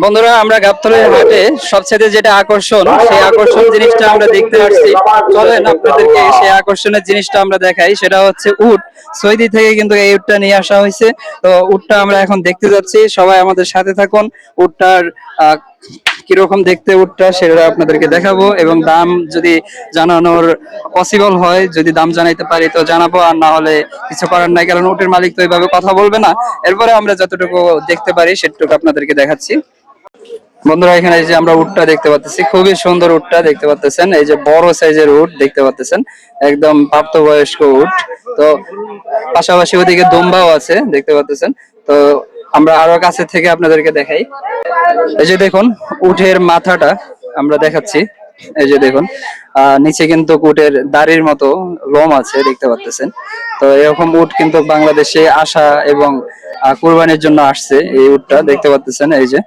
বন্ধুরা, আমরা গাবতলের হাটে সবচেয়ে যেটা আকর্ষণ, সেই আকর্ষণ জিনিসটা আমরা দেখতে আসছি। চলেন আপনাদেরকে সেই আকর্ষণের জিনিসটা আমরা দেখাই, সেটা হচ্ছে উট। সৌদি থেকে কিন্তু এই উটটা নিয়ে আসা হয়েছে। তো উটটা আমরা এখন দেখতে যাচ্ছি। সবাই আমাদের সাথে থাকুন। উটটার কীরকম দেখতে উটটা, সেটা আপনাদেরকে দেখাবো। এবং দাম যদি জানানোর পসিবল হয়, যদি দাম জানাইতে পারি তো জানাব। আর না হলে কিছু করার নাই, কারণ উটের মালিক তো এইভাবে কথা বলবে না। এরপরে আমরা যতটুকু দেখতে পারি, সেটুকু আপনাদেরকে দেখাচ্ছি। বন্ধুরা, এখানে এই যে আমরা উটটা দেখতে পাচ্ছি খুবই সুন্দর উটটা দেখতে পাচ্ছেন এই যে বড় সাইজের উট দেখতে পাচ্ছেন একদম প্রাপ্তবয়স্ক উট। তো পাশাপাশি ওদিকে দম্বাও আছে দেখতে পাচ্ছেন তো আমরা আরও কাছে থেকে আপনাদেরকে দেখাই। এই যে দেখুন, উটের মাথাটা আমরা দেখাচ্ছি। এই যে দেখুন নিচে কিন্তু উটের দাড়ির মতো লোম আছে দেখতে পাচ্ছেন তো এরকম উট কিন্তু বাংলাদেশে আসা এবং কুরবানির জন্য আসছে এই উটটা, দেখতে পাচ্ছেন এই যে।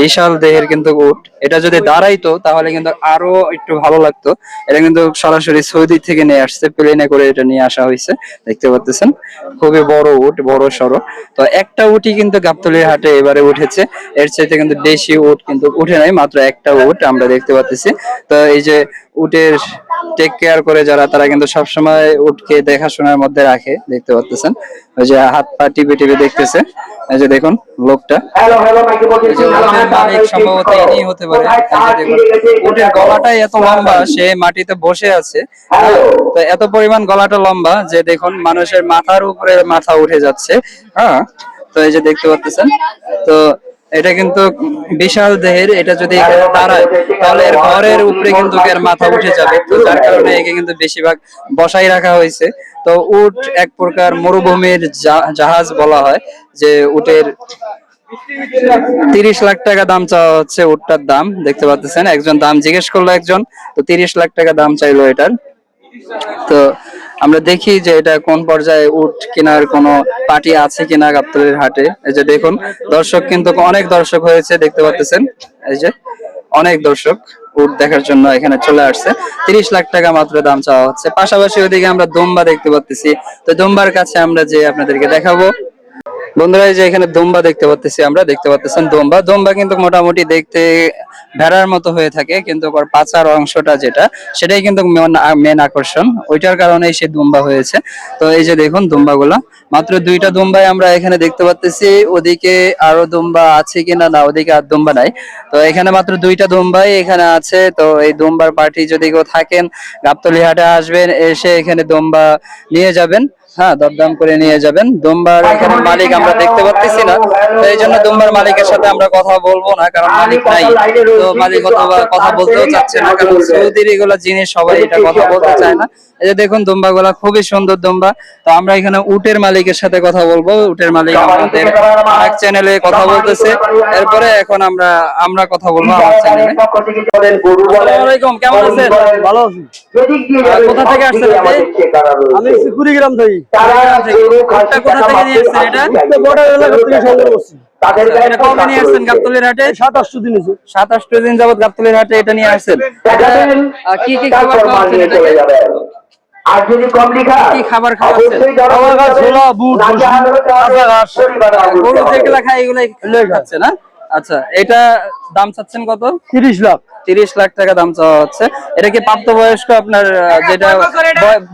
বিশাল দেহের কিন্তু উট। এটা যদি দাঁড়াইতো, তাহলে কিন্তু আরও একটু ভালো লাগতো। এটা কিন্তু সরাসরি সৌদি থেকে নিয়ে আসছে, প্লেনে করে এটা নিয়ে আসা হয়েছে। দেখতে পাচ্ছেন খুবই বড় উট, বড় সড়ো। তো একটা উটই কিন্তু গাবতলির হাটে এবারে উঠেছে। এর চাইতে কিন্তু বেশি উট কিন্তু উঠে নাই, মাত্র একটা উট আমরা দেখতে পাচ্ছি তো এই যে উটের টেক কেয়ার করে যারা তারা কিন্তু সবসময় উটকে দেখাশোনার মধ্যে রাখে দেখতে পাচ্ছেন ওই যে হাত পা টিপে টিপে দেখতেছে। এই যে দেখুন লোকটা। মালিক সম্ভবত ইনি হতে পারে। উটের গলাটাই এত লম্বা সে মাটিতে বসে আছে। তো এত পরিমাণ গলাটা লম্বা যে দেখুন মানুষের মাথার উপরে মাথা উঠে যাচ্ছে। হ্যাঁ তো এই যে দেখতে পাচ্ছেন তো এটা কিন্তু বিশাল দেহের, এটা যদি দাঁড়ায়, তাহলে এর ঘরের উপরে কিন্তু এর মাথা উঠে যাবে। তো যার কারণে একে কিন্তু বেশিরভাগ বসাই রাখা হয়েছে। তো উট এক প্রকার মরুভূমির জাহাজ বলা হয়, যে উটের তিরিশ লাখ টাকা দাম চাওয়া হচ্ছে উটটার দাম, দেখতে পাচ্ছেন। একজন দাম জিজ্ঞেস করল একজন, তো তিরিশ লাখ টাকা দাম চাইলো এটার। তো আমরা দেখি যে এটা কোন পর্যায়ে উট কেনার কোনো পার্টি আছে কিনা গাবতলের হাটে। এই যে দেখুন, দর্শক কিন্তু অনেক দর্শক হয়েছে, দেখতে পাচ্ছেন এই যে অনেক দর্শক উট দেখার জন্য এখানে চলে আসছে। তিরিশ লাখ টাকা মাত্র দাম চাওয়া হচ্ছে। পাশাপাশি ওদিকে আমরা দোম্বা দেখতে পাচ্ছি তো দোম্বার কাছে আমরা যে আপনাদেরকে দেখাবো বন্ধুরা, এই যে এখানে দোম্বা দেখতে পাচ্ছি আমরা, দেখতে পাচ্ছেন দোম্বা দোম্বা কিন্তু মোটামুটি দেখতে ভেড়ার মতো হয়ে থাকে, কিন্তু ওর পাচার অংশটা যেটা, সেটাই কিন্তু মেন আকর্ষণ। ওইটার কারণেই সে দুম্বা হয়েছে। তো এই যে দেখুন দুম্বাগুলো মাত্র দুইটা দুম্বাই আমরা এখানে দেখতে পাচ্ছি ওদিকে আরও দুম্বা আছে কিনা না, ওদিকে আর দুম্বা নাই। তো এখানে মাত্র দুইটা দুম্বাই এখানে আছে। তো এই দুম্বার পার্টি যদি কেউ থাকেন, গাবতলি হাটে আসবেন, এসে এখানে দোম্বা নিয়ে যাবেন। হ্যাঁ দরদাম করে নিয়ে যাবেন। দুম্বার এখানে মালিক আমরা দেখতে পাচ্ছি না তো এই জন্য দুম্বার মালিকের সাথে আমরা কথা বলব না কারণ মালিক নাই। তো মালিক অথবা কথা বলতেও চাচ্ছে না কারণ সৌদির এগুলো জিনিস সবাই এটা কথা বলতে চায় না। এই যে দেখুন দুম্বা গুলা খুবই সুন্দর দুম্বা। তো আমরা এখানে উটের মালিকের সাথে কথা বলব। উটের মালিক আমাদের এক চ্যানেলে কথা বলতেছে। এরপরে এখন আমরা আমরা কথা বলব আমার চ্যানেলে কেমন আছেন? ভালো আছি। কোথা থেকে আসছেন। আমি কুড়িগ্রাম থেকে। তারা গরু খাসি থেকে নিয়ে এটা? বর্ডার এলাকা থেকে সংগ্রহ করছি তাদের গায়ে এটা কবে নিয়ে আসছেন গাবতলির হাটে? সাতাশশো দিন হয়েছে। যাবত গাবতলির হাটে এটা নিয়ে আসছেন? কি কি খাবার মাল খাওয়াচ্ছেন নিয়ে চলে এটাকে? যাবেন। আর যদি কম লিখা কি খাবার খাওয়াচ্ছেন? খাবার খাওয়া, ছোলা, বুট, না ভুসি, জাহাজ হতে হবে, কাঁচা ঘাস। গরু যেগুলা খায় এগুলাই এগুলাই খাচ্ছে না? আচ্ছা এটা দাম চাচ্ছেন কত? তিরিশ লাখ। তিরিশ লাখ টাকা দাম চাওয়া হচ্ছে। এটা কি প্রাপ্তবয়স্ক আপনার যেটা বয়-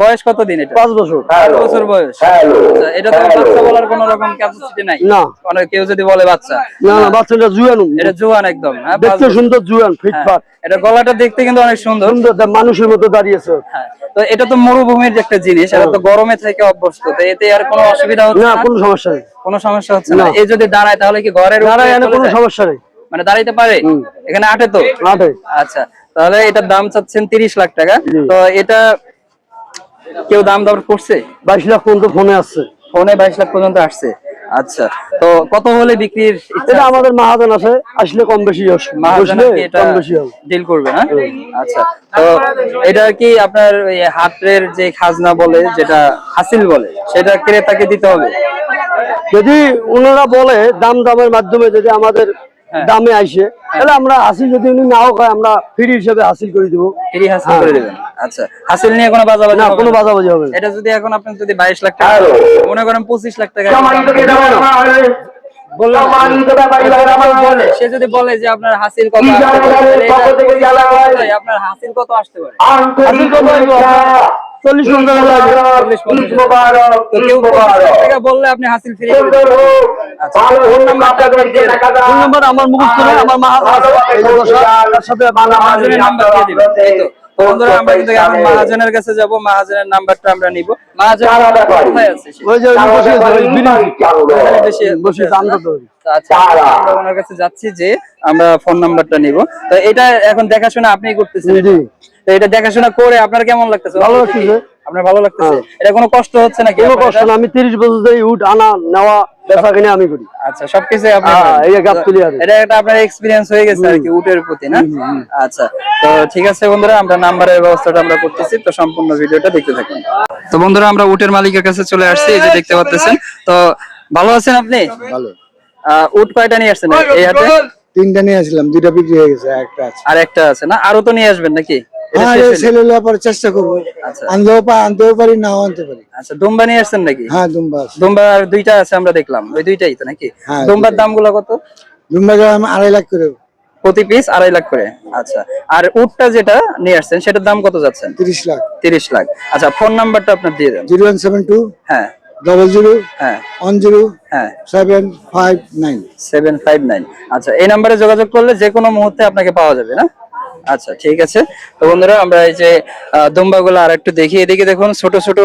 বয়স কত দিন এটা? পাঁচ বছর। পাঁচ বছর বয়স। আচ্ছা, এটা তো বাচ্চা বলার কোন রকম ক্যাপাসিটি নাই। না। অনেক কেউ যদি বলে বাচ্চা। না না বাচ্চাটা জুয়ান। এটা জোয়ান একদম হ্যাঁ, দেখতে সুন্দর জুয়ান হ্যাঁ, ফিটফাট এটা গলাটা দেখতে কিন্তু অনেক সুন্দর। সুন্দর মানুষের মতো দাঁড়িয়েছে হ্যাঁ তো এটা তো মরুভূমির যে একটা জিনিস এটা তো গরমে থেকে অভ্যস্ত তো এতে আর কোনো অসুবিধা হচ্ছে না কোনো সমস্যা নেই। কোনো সমস্যা হচ্ছে না। এই যদি দাঁড়ায় তাহলে কি ঘরের দাঁড়ায় কোনো সমস্যা নেই। মানে দাঁড়াইতে পারে? এখানে আটে তো? আটে। আচ্ছা তাহলে এটার দাম চাচ্ছেন তিরিশ লাখ টাকা। তো এটা কেউ দাম দর করছে? বাইশ লাখ পর্যন্ত ফোনে আসছে। ফোনে বাইশ লাখ পর্যন্ত আসছে। আচ্ছা তো কত হলে বিক্রির এটা আমাদের মাহাজন আছে আসলে কম বেশি কম বেশি ডিল করবে না? আচ্ছা তো এটা কি আপনার হাতের যে খাজনা বলে যেটা হাসিল বলে সেটা ক্রেতাকে দিতে হবে? যদি ওনারা বলে দাম দামের মাধ্যমে যদি আমাদের। দামে আসে। তাহলে আমরা হাসিল যদি উনি নাও খায় আমরা ফ্রি হিসেবে হাসিল করে দিব। ফ্রি হাসিল হ্যাঁ। করে দেবেন। আচ্ছা হাসিল নিয়ে কোনো বাজাবাজি না কোনো? বাজাবাজি হবে এটা যদি এখন আপনি যদি বাইশ লাখ টাকা। মনে করেন পঁচিশ লাখ টাকা সে যদি বলে যে আপনার হাসিল কত হয়। আপনার হাসিল কত আসতে পারে? চল্লিশ পঞ্চাশ হাজার বললে আপনি হাসিল ফ্রি আচ্ছা, ভালো ফোন নাম্বার আমার মুখস্থ নেই, আমার মা আছে। এই যে বসা, তার সাথে মহাজনের নাম্বার দিয়ে দিবেন। এই তো। তো বন্ধুরা আমরা কিন্তু এখন মহাজনের কাছে যাব। মহাজনের নাম্বারটা আমরা নিব। মহাজন কোথায় আছে ওই যে বসে আছে, ওই বিড়ি ওখানে বেশি বসে আছে, তো আচ্ছা আমরা ওনার কাছে যাচ্ছি যে আমরা ফোন নাম্বারটা নিব। তো এটা এখন দেখাশোনা আপনি করতেছেন। জি। তো এটা দেখাশোনা করে আপনার কেমন লাগতেছে? ভালো লাগতেছে। আপনার ভালো লাগতেছে? এটা কোনো কষ্ট হচ্ছে নাকি কোনো কষ্ট না আমি তিরিশ বছর ধরে উঠ আনা নেওয়া বেচা কিনে আমি করি। আচ্ছা সবকিছু আপনি হ্যাঁ, এই যে আর। এটা একটা আপনার এক্সপিরিয়েন্স হয়ে গেছে আর কি উটের প্রতি না? আচ্ছা তো ঠিক আছে বন্ধুরা আমরা নাম্বারের ব্যবস্থাটা আমরা করতেছি তো সম্পূর্ণ ভিডিওটা দেখতে থাকুন। তো বন্ধুরা আমরা উটের মালিকের কাছে চলে আসছি এই যে দেখতে পাচ্ছেন তো ভালো আছেন আপনি? ভালো। আহ, উট কয়টা নিয়ে আসছেন এই হাতে? তিনটা নিয়ে আসলাম দুইটা বিক্রি হয়ে গেছে আর একটা আছে। আর একটা আছে না? আরও তো নিয়ে আসবেন নাকি? হ্যাঁ এই ছেলে পরে চেষ্টা করব। আচ্ছা। আনলেও পা আনতেও পারি নাও আনতে পারি। আচ্ছা দুম্বা নিয়ে আসছেন নাকি? হ্যাঁ দুম্বা আছে। দুইটা আছে আমরা দেখলাম। ওই দুইটাই তো নাকি? হ্যাঁ, দামগুলো কত? দুম্বা গ্রাম আড়াই লাখ করে। প্রতি পিস আড়াই লাখ করে। আচ্ছা আর উটটা যেটা নিয়ে আসছেন সেটার দাম কত যাচ্ছেন? তিরিশ লাখ। তিরিশ লাখ। আচ্ছা ফোন নাম্বারটা আপনার দিয়ে দেন। জিরো ওয়ান সেভেন টু হ্যাঁ। ডবল জিরো হ্যাঁ। ওয়ান জিরো হ্যাঁ। Seven five nine. Seven five nine. আচ্ছা এই নাম্বারে যোগাযোগ করলে যে কোনো মুহূর্তে আপনাকে পাওয়া যাবে না? আচ্ছা ঠিক আছে। তো বন্ধুরা, আমরা এই যে দুম্বা গুলো আর একটু দেখি। এদিকে দেখুন, ছোট ছোট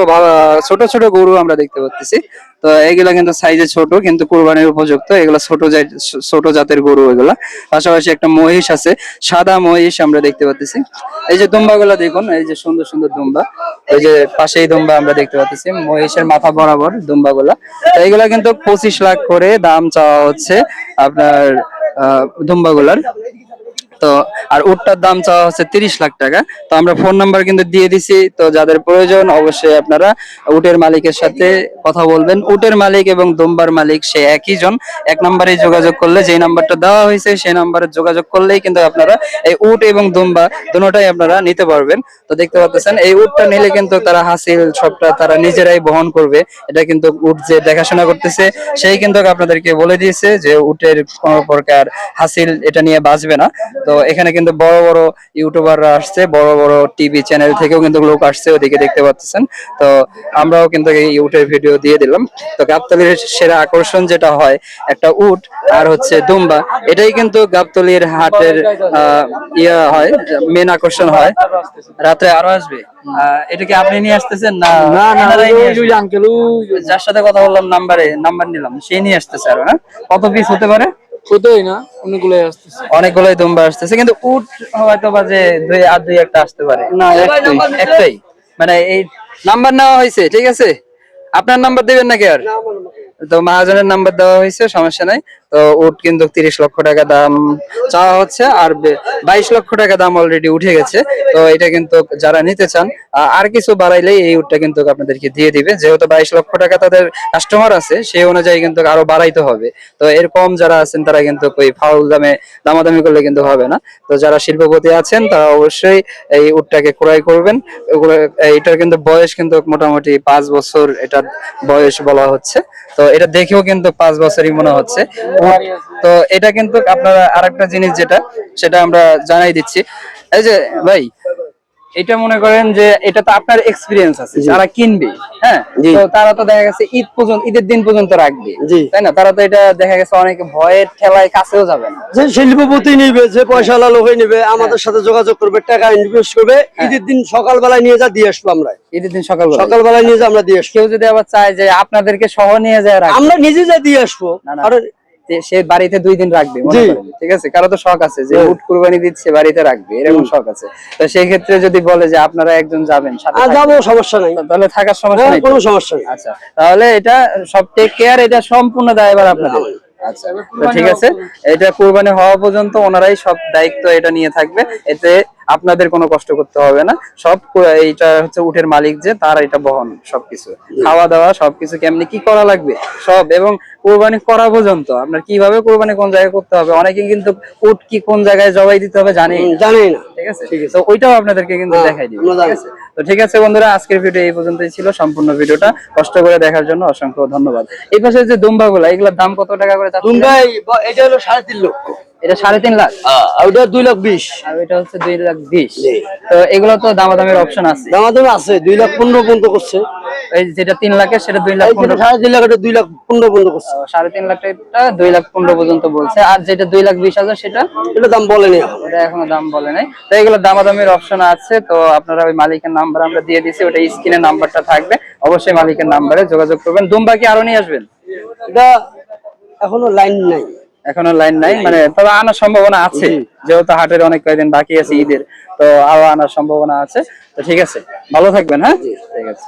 ছোট ছোট গরু আমরা দেখতে পাচ্ছি তো এগুলা কিন্তু সাইজে ছোট, কিন্তু কুরবানির উপযুক্ত। এগুলা ছোট ছোট জাতের গরু এগুলা। পাশাপাশি একটা মহিষ আছে, সাদা মহিষ আমরা দেখতে পাচ্ছি এই যে দুম্বা গুলা দেখুন, এই যে সুন্দর সুন্দর দুম্বা। এই যে পাশেই দুম্বা আমরা দেখতে পাচ্ছি মহিষের মাথা বরাবর দুম্বা গুলা তো এইগুলা কিন্তু পঁচিশ লাখ করে দাম চাওয়া হচ্ছে আপনার, আহ দুম্বা গুলার তো আর উটটার দাম চাওয়া হচ্ছে তিরিশ লাখ টাকা। তো আমরা ফোন নাম্বার কিন্তু দিয়ে দিছি, তো যাদের প্রয়োজন অবশ্যই আপনারা উটের মালিকের সাথে কথা বলবেন। উটের মালিক এবং দুম্বার মালিক সে একই জন, এক নম্বরে যোগাযোগ করলে যে নাম্বারটা দেওয়া হয়েছে সেই নাম্বারে যোগাযোগ করলেই কিন্তু আপনারা এই উট এবং দুম্বা দুটোটাই আপনারা নিতে পারবেন। তো দেখতে পাচ্ছেন, এই উটটা নিলে কিন্তু তারা হাসিল, সবটা তারা নিজেরাই বহন করবে। এটা কিন্তু উট যে দেখাশোনা করতেছে, সেই কিন্তু আপনাদেরকে বলে দিয়েছে যে উটের কোনো প্রকার হাসিল এটা নিয়ে বাঁচবে না। তো এখানে কিন্তু বড় বড় ইউটিউবাররা আসছে বড় বড় টিভি চ্যানেল থেকেও কিন্তু লোক আসছে ওদিকে দেখতে পাচ্ছেন। তো আমরাও কিন্তু এই উটের ভিডিও দিয়ে দিলাম। তো গাবতলির সেরা আকর্ষণ যেটা হয় একটা উট আর হচ্ছে দুম্বা এটাই কিন্তু গাবতলির হাটের আহ, ইয়া হয় মেন আকর্ষণ হয়। রাত্রে আরও আসবে। এটা কি আপনি নিয়ে আসতেছেন না না না যার সাথে কথা বললাম নাম্বারে নাম্বার নিলাম। সে নিয়ে আসতেছে আরও না কত পিস হতে পারে? কোথায় না অনেকগুলোই আসতেছে। অনেকগুলোই দুম্বা আসতেছে কিন্তু উট হয়তো বা যে দুই আর দুই একটা আসতে পারে। না একটাই। একটাই। মানে এই নাম্বার নেওয়া হয়েছে ঠিক আছে? আপনার নাম্বার দিবেন নাকি আর? তো মহাজনের নাম্বার দেওয়া হয়েছে সমস্যা নাই। উট কিন্তু তিরিশ লক্ষ টাকা দাম চাওয়া হচ্ছে, আর বাইশ লক্ষ টাকা দাম অলরেডি উঠে গেছে। তো এটা কিন্তু যারা নিতে চান আর কিছু বাড়াইলেই এই উটটা কিন্তু আপনাদেরকে দিয়ে দিবে। যেহেতু বাইশ লক্ষ টাকা তাদের কাস্টমার আছে, সেই অনুযায়ী কিন্তু আরও বাড়াইতে হবে। তো এরকম যারা আছেন, তারা কিন্তু ওই ফাউল দামে দামাদামি করলে কিন্তু হবে না। তো যারা শিল্পপতি আছেন, তারা অবশ্যই এই উটটাকে ক্রয় করবেন। এটার কিন্তু বয়স কিন্তু মোটামুটি পাঁচ বছর এটার বয়স বলা হচ্ছে। তো এটা দেখেও কিন্তু পাঁচ বছরই মনে হচ্ছে। তো এটা কিন্তু আপনারা আরেকটা জিনিস যেটা সেটা আমরা জানাই দিচ্ছি। এই যে ভাই এটা মনে করেন যে এটা তো আপনার এক্সপিরিয়েন্স আছে যারা কিনবে হ্যাঁ? তো তারা তো দেখা গেছে ঈদ পর্যন্ত ঈদের দিন পর্যন্ত রাখবে তাই না? তারা তো এটা দেখা গেছে অনেকে ভয়ের ঠেলায় কাছেও যাবে না। যে শিল্পপতি নিবে যে পয়সা লাল হয়ে নিবে আমাদের সাথে যোগাযোগ করবে টাকা ইনভেস্ট করবে ঈদের দিন সকালবেলায় নিয়ে যা দিয়ে আসব আমরা ঈদের দিন সকাল সকালবেলায় নিয়ে যা আমরা দিয়ে আসব। কেউ যদি আবার চায় যে আপনাদেরকে সহ নিয়ে যায় আমরা নিজে যা দিয়ে আসব। যে সে বাড়িতে দুই দিন রাখবে। ঠিক আছে? কারও তো শখ আছে যে উঠ উট কুরবানি দিচ্ছে বাড়িতে রাখবে এরকম শখ আছে। তো সেই ক্ষেত্রে যদি বলে যে আপনারা একজন যাবেন যাব সমস্যা নাই। তাহলে থাকার সমস্যা নাই নেই কোনো সমস্যা নেই। আচ্ছা তাহলে এটা সব টেক কেয়ার এটা সম্পূর্ণ দায়ভার আপনাদের। ঠিক আছে এটা কোরবানি হওয়া পর্যন্ত ওনারাই সব দায়িত্ব এটা নিয়ে থাকবে। এতে আপনাদের কোনো কষ্ট করতে হবে না। সব এইটা হচ্ছে উটের মালিক যে তার এটা বহন সবকিছু। খাওয়া দাওয়া সবকিছু কেমনি কি করা লাগবে? সব এবং কোরবানি করা পর্যন্ত আপনার কীভাবে কোরবানি কোন জায়গায় করতে হবে? অনেকে কিন্তু উট কি কোন জায়গায় জবাই দিতে হবে জানে জানেই না। ঠিক আছে? তো ওইটাও আপনাদেরকে কিন্তু হ্যাঁ, দেখাই দিব ঠিক আছে? তো ঠিক আছে বন্ধুরা আজকের ভিডিও এই পর্যন্তই ছিল। সম্পূর্ণ ভিডিওটা কষ্ট করে দেখার জন্য অসংখ্য ধন্যবাদ। এই পাশে যে দুম্বাগুলা এগুলোর দাম কত টাকা করে? এটা হলো সাড়ে তিন লক্ষ। এটা সাড়ে তিন লাখ? আর ওটা দুই লাখ বিশ। আর ওইটা হচ্ছে দুই লাখ বিশ। তো এগুলো তো দামাদামের অপশন আছে। দামাদামি আছে দুই লাখ পনেরো পর্যন্ত করছে। এই যেটা তিন লাখের সেটা দুই লাখ সাড়ে তিন লাখ এটা দুই লাখ পনেরো পর্যন্ত করছে। সাড়ে তিন লাখ টাকা দুই লাখ পনেরো পর্যন্ত বলছে। আর যেটা দুই লাখ বিশ হাজার সেটা? এটা দাম বলেনি ওটা এখনও দাম বলে নাই। তো এগুলো দামাদামির অপশন আছে। তো আপনারা ওই মালিকের নাম্বার আমরা দিয়ে দিছি। ওটা স্ক্রিনে নাম্বারটা থাকবে। অবশ্যই মালিকের নাম্বারে যোগাযোগ করবেন। দুম্বা কি আরও নিয়ে আসবেন? এটা এখনও লাইন নাই। এখনও লাইন নাই? মানে তবে আনার সম্ভাবনা আছে। যেহেতু হাটের অনেক কয়েকদিন বাকি আছে ঈদের। তো আরও আনার সম্ভাবনা আছে। তো ঠিক আছে। ভালো থাকবেন হ্যাঁ? ঠিক আছে।